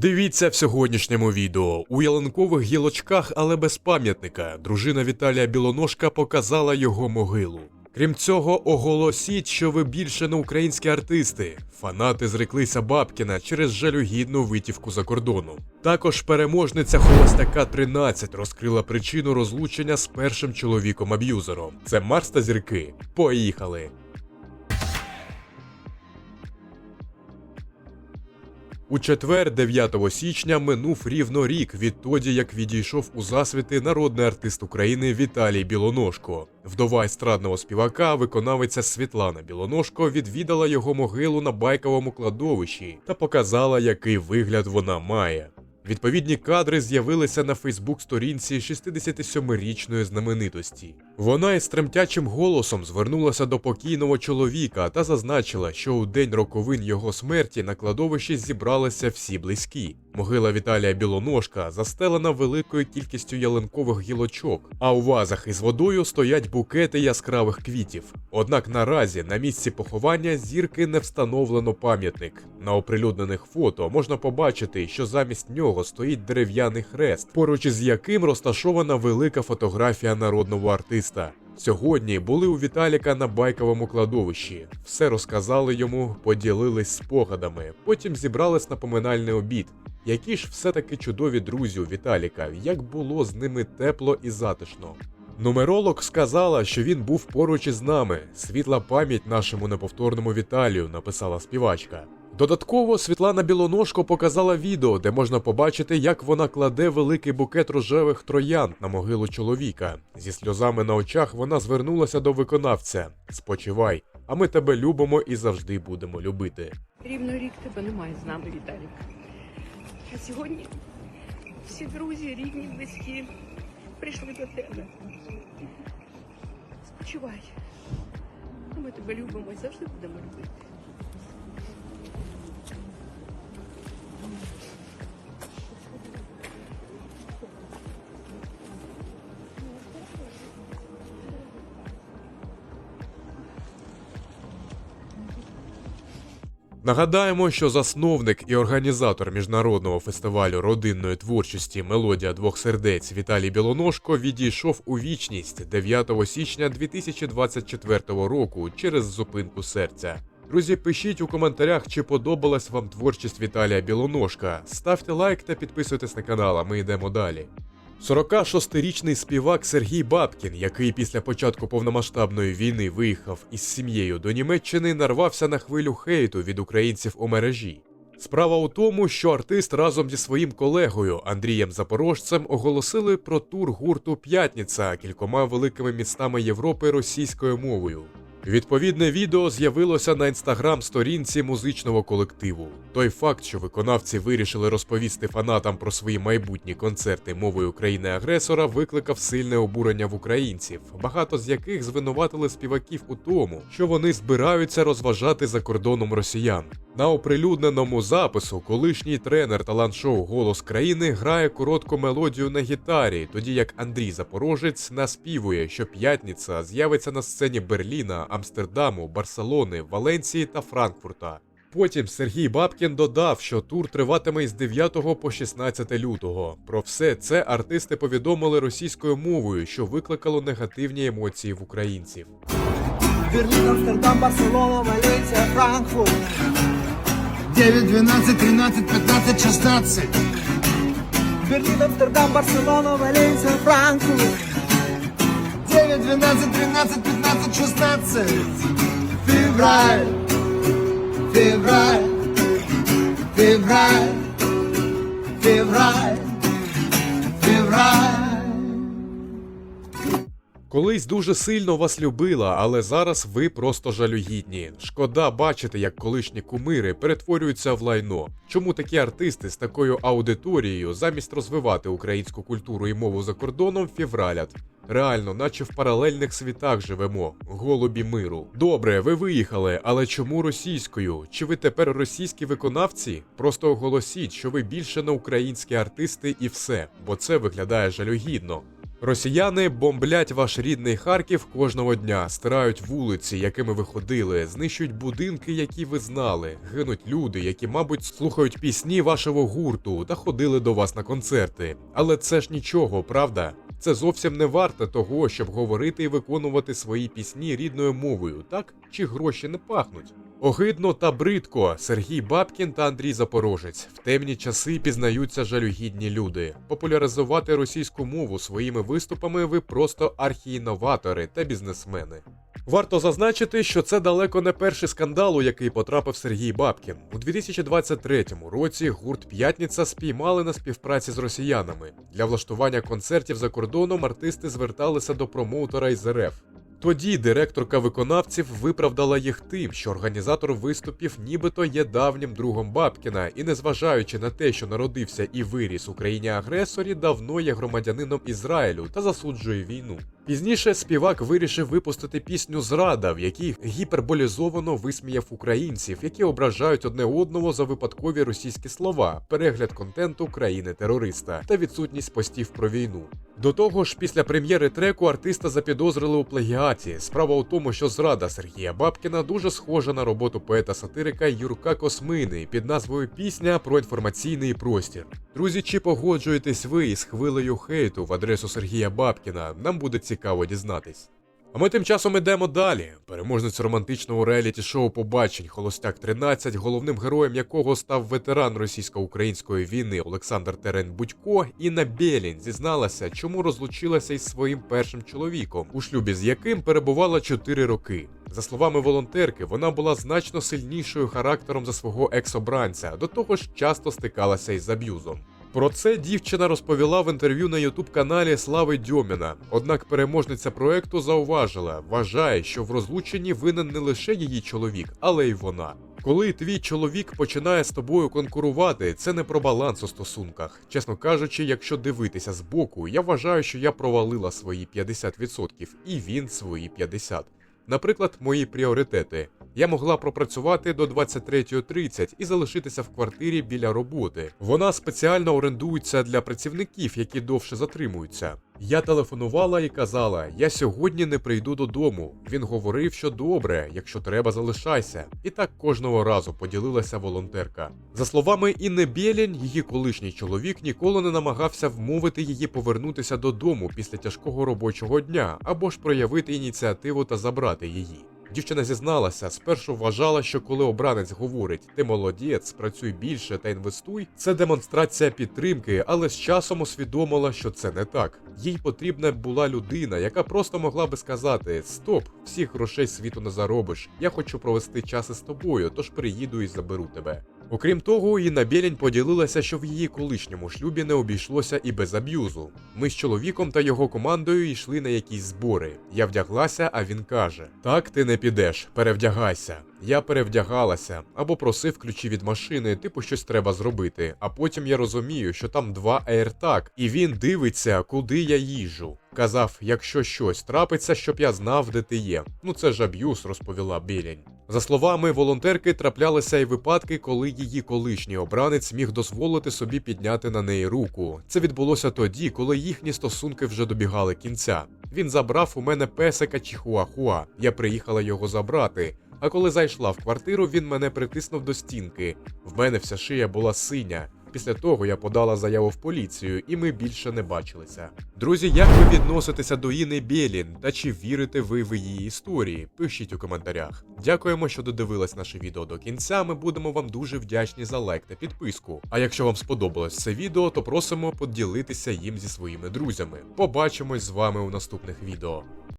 Дивіться в сьогоднішньому відео. У ялинкових гілочках, але без пам'ятника, дружина Віталія Білоножка показала його могилу. Крім цього, оголосіть, що ви більше не українські артисти. Фанати зреклися Бабкіна через жалюгідну витівку за кордону. Також переможниця Холостяка 13 розкрила причину розлучення з першим чоловіком-аб'юзером. Це Марс та зірки. Поїхали! У четвер, 9 січня, минув рівно рік відтоді, як відійшов у засвіти народний артист України Віталій Білоножко. Вдова естрадного співака, виконавиця Світлана Білоножко, відвідала його могилу на байковому кладовищі та показала, який вигляд вона має. Відповідні кадри з'явилися на Фейсбук-сторінці 67-річної знаменитості. Вона із тремтячим голосом звернулася до покійного чоловіка та зазначила, що у день роковин його смерті на кладовищі зібралися всі близькі. Могила Віталія Білоножка застелена великою кількістю ялинкових гілочок, а у вазах із водою стоять букети яскравих квітів. Однак наразі на місці поховання зірки не встановлено пам'ятник. На оприлюднених фото можна побачити, що замість нього стоїть дерев'яний хрест, поруч із яким розташована велика фотографія народного артиста. Сьогодні були у Віталіка на байковому кладовищі. Все розказали йому, поділились спогадами. Потім зібрались на поминальний обід. Які ж все-таки чудові друзі у Віталіка, як було з ними тепло і затишно. Нумеролог сказала, що він був поруч із нами. Світла пам'ять нашому неповторному Віталію, написала співачка. Додатково Світлана Білоножко показала відео, де можна побачити, як вона кладе великий букет рожевих троянд на могилу чоловіка. Зі сльозами на очах вона звернулася до виконавця: Спочивай, а ми тебе любимо і завжди будемо любити. Рівно рік тебе немає з нами, Віталік. А сьогодні всі друзі, рідні, близькі прийшли до тебе. Спочивай. А Ми тебе любимо і завжди будемо любити. Нагадаємо, що засновник і організатор міжнародного фестивалю родинної творчості Мелодія двох сердець Віталій Білоножко відійшов у вічність 9 січня 2024 року через зупинку серця. Друзі, пишіть у коментарях, чи подобалась вам творчість Віталія Білоножка. Ставте лайк та підписуйтесь на канал, а ми йдемо далі. 46-річний співак Сергій Бабкін, який після початку повномасштабної війни виїхав із сім'єю до Німеччини, нарвався на хвилю хейту від українців у мережі. Справа у тому, що артист разом зі своїм колегою Андрієм Запорожцем оголосили про тур гурту П'ятниця кількома великими містами Європи російською мовою. Відповідне відео з'явилося на інстаграм-сторінці музичного колективу. Той факт, що виконавці вирішили розповісти фанатам про свої майбутні концерти мовою країни-агресора, викликав сильне обурення в українців, багато з яких звинуватили співаків у тому, що вони збираються розважати за кордоном росіян. На оприлюдненому запису колишній тренер талант-шоу Голос країни грає коротку мелодію на гітарі, тоді як Андрій Запорожець наспівує, що п'ятниця з'явиться на сцені Берліна, Амстердаму, Барселони, Валенції та Франкфурта. Потім Сергій Бабкін додав, що тур триватиме із 9 по 16 лютого. Про все це артисти повідомили російською мовою, що викликало негативні емоції в українців. Берлин, Амстердам, Барселона, Валенсия, Франкфурт 9, 12, 13, 15, 16 Берлин, Амстердам, Барселона, Валенсия, Франкфурт. 9, 12, 13, 15, 16 Февраль Февраль Февраль Февраль Февраль Колись дуже сильно вас любила, але зараз ви просто жалюгідні. Шкода бачити, як колишні кумири перетворюються в лайно. Чому такі артисти з такою аудиторією замість розвивати українську культуру і мову за кордоном фівралять? Реально, наче в паралельних світах живемо, голубі миру. Добре, ви виїхали, але чому російською? Чи ви тепер російські виконавці? Просто оголосіть, що ви більше не українські артисти і все, бо це виглядає жалюгідно. Росіяни бомблять ваш рідний Харків кожного дня, стирають вулиці, якими ви ходили, знищують будинки, які ви знали, гинуть люди, які, мабуть, слухають пісні вашого гурту та ходили до вас на концерти. Але це ж нічого, правда? Це зовсім не варте того, щоб говорити і виконувати свої пісні рідною мовою, так? Чи гроші не пахнуть? Огидно та бридко Сергій Бабкін та Андрій Запорожець в темні часи пізнаються жалюгідні люди. Популяризувати російську мову своїми виступами ви просто архіінноватори та бізнесмени. Варто зазначити, що це далеко не перший скандал, у який потрапив Сергій Бабкін. У 2023 році гурт П'ятниця спіймали на співпраці з росіянами. Для влаштування концертів за кордоном артисти зверталися до промоутера із РФ. Тоді директорка виконавців виправдала їх тим, що організатор виступів нібито є давнім другом Бабкіна, і незважаючи на те, що народився і виріс у країні агресорі, давно є громадянином Ізраїлю та засуджує війну. Пізніше співак вирішив випустити пісню Зрада, в якій гіперболізовано висміяв українців, які ображають одне одного за випадкові російські слова, перегляд контенту країни-терориста та відсутність постів про війну. До того ж, після прем'єри треку артиста запідозрили у плагіаті. Справа у тому, що зрада Сергія Бабкіна дуже схожа на роботу поета-сатирика Юрка Космини під назвою Пісня про інформаційний простір. Друзі, чи погоджуєтесь ви із хвилею хейту в адресу Сергія Бабкіна? Нам буде цікаво дізнатись. Ми тим часом ідемо далі. Переможець романтичного реаліті-шоу Побачень Холостяк 13, головним героєм якого став ветеран російсько-української війни Олександр Терен Будько, Інна Бєлін зізналася, чому розлучилася із своїм першим чоловіком, у шлюбі з яким перебувала 4 роки. За словами волонтерки, вона була значно сильнішою характером за свого екс-обранця, до того ж часто стикалася із аб'юзом. Про це дівчина розповіла в інтерв'ю на ютуб-каналі Слави Дьоміна. Однак переможниця проекту зауважила, вважає, що в розлученні винен не лише її чоловік, але й вона. Коли твій чоловік починає з тобою конкурувати, це не про баланс у стосунках. Чесно кажучи, якщо дивитися збоку, я вважаю, що я провалила свої 50% і він свої 50%. Наприклад, мої пріоритети. Я могла пропрацювати до 23.30 і залишитися в квартирі біля роботи. Вона спеціально орендується для працівників, які довше затримуються. Я телефонувала і казала: я сьогодні не прийду додому. Він говорив, що добре, якщо треба, залишайся. І так кожного разу поділилася волонтерка. За словами Інни Бєлін, її колишній чоловік ніколи не намагався вмовити її повернутися додому після тяжкого робочого дня або ж проявити ініціативу та забрати її. Дівчина зізналася, спершу вважала, що коли обранець говорить ти молодець, працюй більше та інвестуй, це демонстрація підтримки, але з часом усвідомила, що це не так. Їй потрібна була людина, яка просто могла би сказати: Стоп, всіх грошей світу не заробиш. Я хочу провести час із тобою, тож приїду і заберу тебе. Окрім того, Інна Бєлінь поділилася, що в її колишньому шлюбі не обійшлося і без аб'юзу. Ми з чоловіком та його командою йшли на якісь збори. Я вдяглася, а він каже: Так, ти не підеш, перевдягайся. Я перевдягалася або просив ключі від машини, типу щось треба зробити. А потім я розумію, що там два AirTag, і він дивиться, куди я їжджу. Казав, якщо щось трапиться, щоб я знав, де ти є. Ну це ж аб'юз, розповіла Білінь. За словами волонтерки, траплялися й випадки, коли її колишній обранець міг дозволити собі підняти на неї руку. Це відбулося тоді, коли їхні стосунки вже добігали кінця. Він забрав у мене песика Чихуахуа. Я приїхала його забрати. А коли зайшла в квартиру, він мене притиснув до стінки. В мене вся шия була синя. Після того я подала заяву в поліцію, і ми більше не бачилися. Друзі, як ви відноситеся до Іни Бєлін та чи вірите ви в її історії? Пишіть у коментарях. Дякуємо, що додивились наше відео до кінця. Ми будемо вам дуже вдячні за лайк та підписку. А якщо вам сподобалось це відео, то просимо поділитися їм зі своїми друзями. Побачимось з вами у наступних відео.